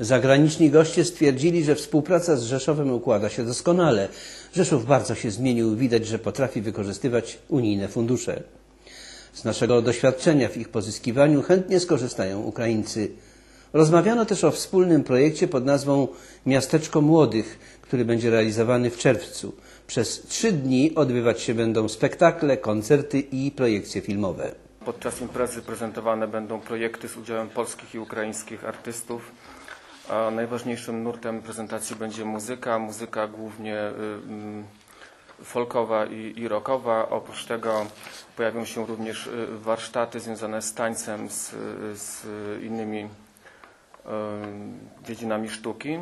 Zagraniczni goście stwierdzili, że współpraca z Rzeszowem układa się doskonale. Rzeszów bardzo się zmienił, widać, że potrafi wykorzystywać unijne fundusze. Z naszego doświadczenia w ich pozyskiwaniu chętnie skorzystają Ukraińcy. Rozmawiano też o wspólnym projekcie pod nazwą Miasteczko Młodych, który będzie realizowany w czerwcu. Przez trzy dni odbywać się będą spektakle, koncerty i projekcje filmowe. Podczas imprezy prezentowane będą projekty z udziałem polskich i ukraińskich artystów. A najważniejszym nurtem prezentacji będzie muzyka, muzyka głównie y, mm, folkowa i, i rockowa. Oprócz tego pojawią się również y, warsztaty związane z tańcem, z, z innymi y, dziedzinami sztuki.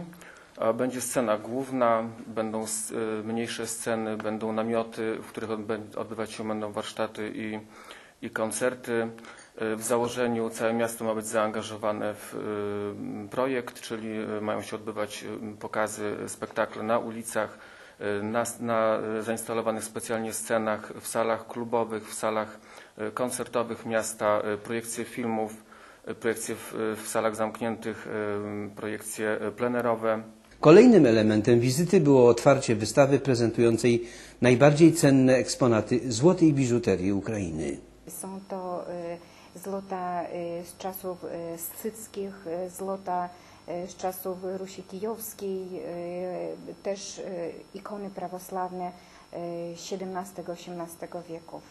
Będzie scena główna, będą mniejsze sceny, będą namioty, w których odbywać się będą warsztaty i, i koncerty. Y, W założeniu całe miasto ma być zaangażowane w y, projekt, czyli y, mają się odbywać pokazy, spektakle na ulicach, na, na zainstalowanych specjalnie scenach, w salach klubowych, w salach koncertowych miasta, projekcje filmów, projekcje w, w salach zamkniętych, projekcje plenerowe. Kolejnym elementem wizyty było otwarcie wystawy prezentującej najbardziej cenne eksponaty złotej biżuterii Ukrainy. Są to y, złota y, z czasów y, scyckich, złota z czasów Rusi Kijowskiej, też ikony prawosławne XVII-XVIII wieków.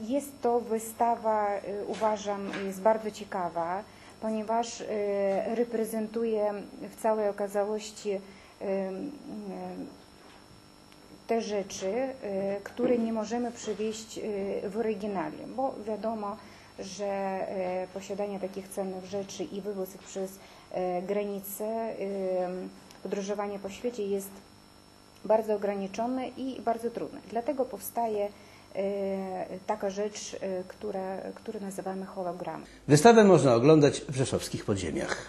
Jest to wystawa, uważam, jest bardzo ciekawa, ponieważ reprezentuje w całej okazałości te rzeczy, y, które nie możemy przywieźć y, w oryginale, bo wiadomo, że y, posiadanie takich cennych rzeczy i wywóz ich przez granicę, y, podróżowanie po świecie jest bardzo ograniczone i bardzo trudne. Dlatego powstaje taka rzecz, która, którą nazywamy hologramem. Wystawę można oglądać w rzeszowskich podziemiach.